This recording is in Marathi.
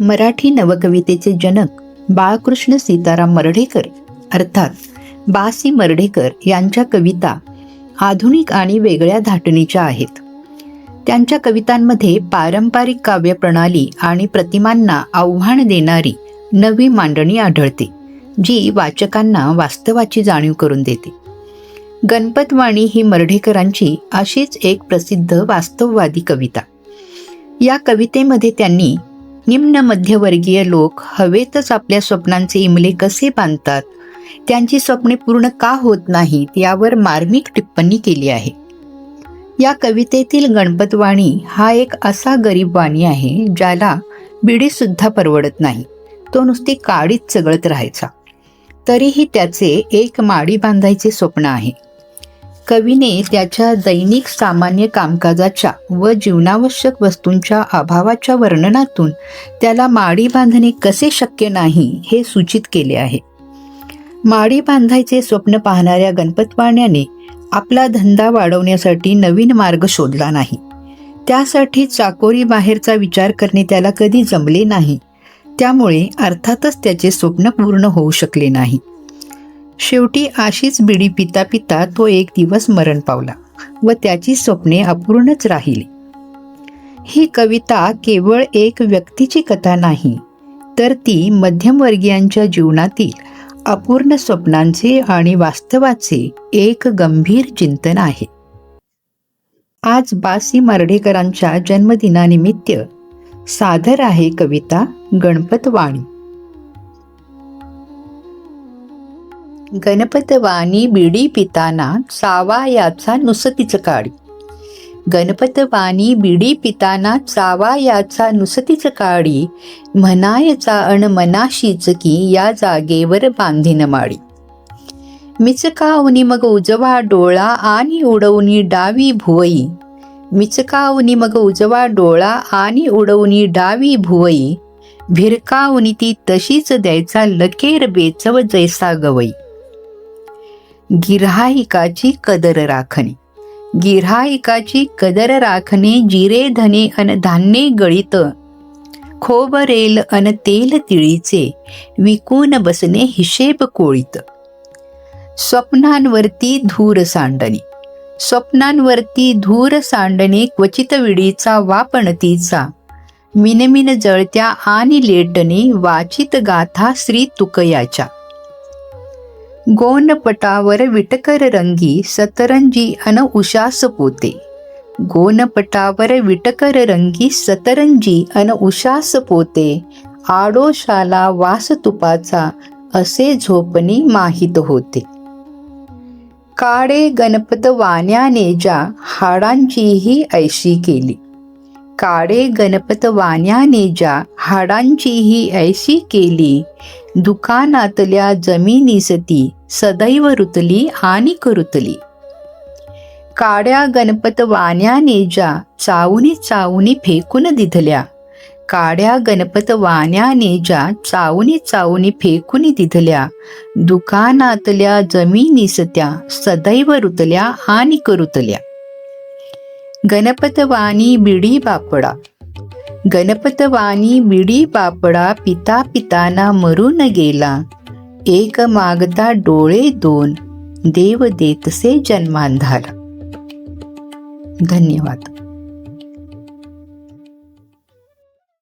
मराठी नवकवितेचे जनक बाळकृष्ण सीताराम मर्ढेकर अर्थात बासी मर्ढेकर यांच्या कविता आधुनिक आणि वेगळ्या धाटणीच्या आहेत. त्यांच्या कवितांमध्ये पारंपरिक काव्यप्रणाली आणि प्रतिमांना आव्हान देणारी नवी मांडणी आढळते जी वाचकांना वास्तवाची जाणीव करून देते. गणपतवाणी ही मर्ढेकरांची अशीच एक प्रसिद्ध वास्तववादी कविता. या कवितेमध्ये त्यांनी निम्न मध्यवर्गीय लोक हवेतच आपल्या स्वप्नांचे इमले कसे बांधतात? त्यांची स्वप्ने पूर्ण का होत नाहीत यावर मार्मिक टिप्पणी केली आहे. या कवितेतील गणपतवाणी हा एक असा गरीब वाणी आहे ज्याला बिडीसुद्धा परवडत नाही. तो नुसती काडीत चगळत राहायचा. तरीही त्याचे एक माडी बांधायचे स्वप्न आहे. कवीने त्याच्या दैनिक सामान्य कामकाजाच्या व जीवनावश्यक वस्तूंच्या अभावाच्या वर्णनातून त्याला माडी बांधणे कसे शक्य नाही हे सूचित केले आहे. माडी बांधायचे स्वप्न पाहणाऱ्या गणपतवाण्याने आपला धंदा वाढवण्यासाठी नवीन मार्ग शोधला नाही. त्यासाठी चाकोरी बाहेरचा विचार करणे त्याला कधी जमले नाही. त्यामुळे अर्थातच त्याचे स्वप्न पूर्ण होऊ शकले नाही. शेवटी अशीच बिडी पिता पिता तो एक दिवस मरण पावला व त्याची स्वप्ने अपूर्णच राहिली. ही कविता केवळ एक व्यक्तीची कथा नाही तर ती मध्यमवर्गीयांच्या जीवनातील अपूर्ण स्वप्नांचे आणि वास्तवाचे एक गंभीर चिंतन आहे. आज बासी मर्ढेकरांच्या जन्मदिनानिमित्त सादर आहे कविता गणपतवाणी. गणपतवाणी बिडी पिताना चावा याचा नुसतीच काळी. गणपतवाणी बिडी पिताना चावा याचा नुसतीच काळी म्हणायचा अण मनाशीच की या जागेवर बांधीन माळी. मिचकावनी मग उजवा डोळा आणि उडवणी डावी भुवई. मिचकावनी मग उजवा डोळा आणि उडवणी डावी भुवई. भिरकावनी ती तशीच द्यायचा लकेर बेचव जैसा गवई. गिऱ्हाईकाची कदर राखणे. गिऱ्हाईकाची कदर राखणे जिरे धने अन धान्ये गळीत. खोबरेल अन तेल तिळीचे विकून बसणे हिशेब कोळीत. स्वप्नांवरती धूर सांडणे. स्वप्नांवरती धूर सांडणे क्वचित विडीचा वापणतीचा मिनमिन जळत्या आणि लेटणे वाचित गाथा श्री तुकयाच्या. गोनपटावर विटकर रंगी सतरंजी अन उशास पोते गोनपटावर विटकर रंगी सतरंजी अन उशास पोते आडोशाला वास तुपाचा असे झोपणी माहीत होते काळे गणपत वाण्याने ज्या हाडांचीही ऐशी केली काळे गणपत वाण्याने ज्या हाडांचीही ऐशी केली. दुकानातल्या जमिनीसती सदैव रुतली आणि करुतली. काड्या गणपत वाण्याने ज्या चावणी चावणी फेकून दिधल्या. काड्या गणपत वाण्याने ज्या चावणी चावणी फेकून दिधल्या. दुकानातल्या जमिनीसत्या सदैव रुतल्या आणि करुतल्या. गणपतवाणी बिडी बापडा. गणपतवाणी बिडी बापडा पिता पिताना मरून गेला. एक मागता डोळे दोन. देव देतसे जन्मांधाला धन्यवाद.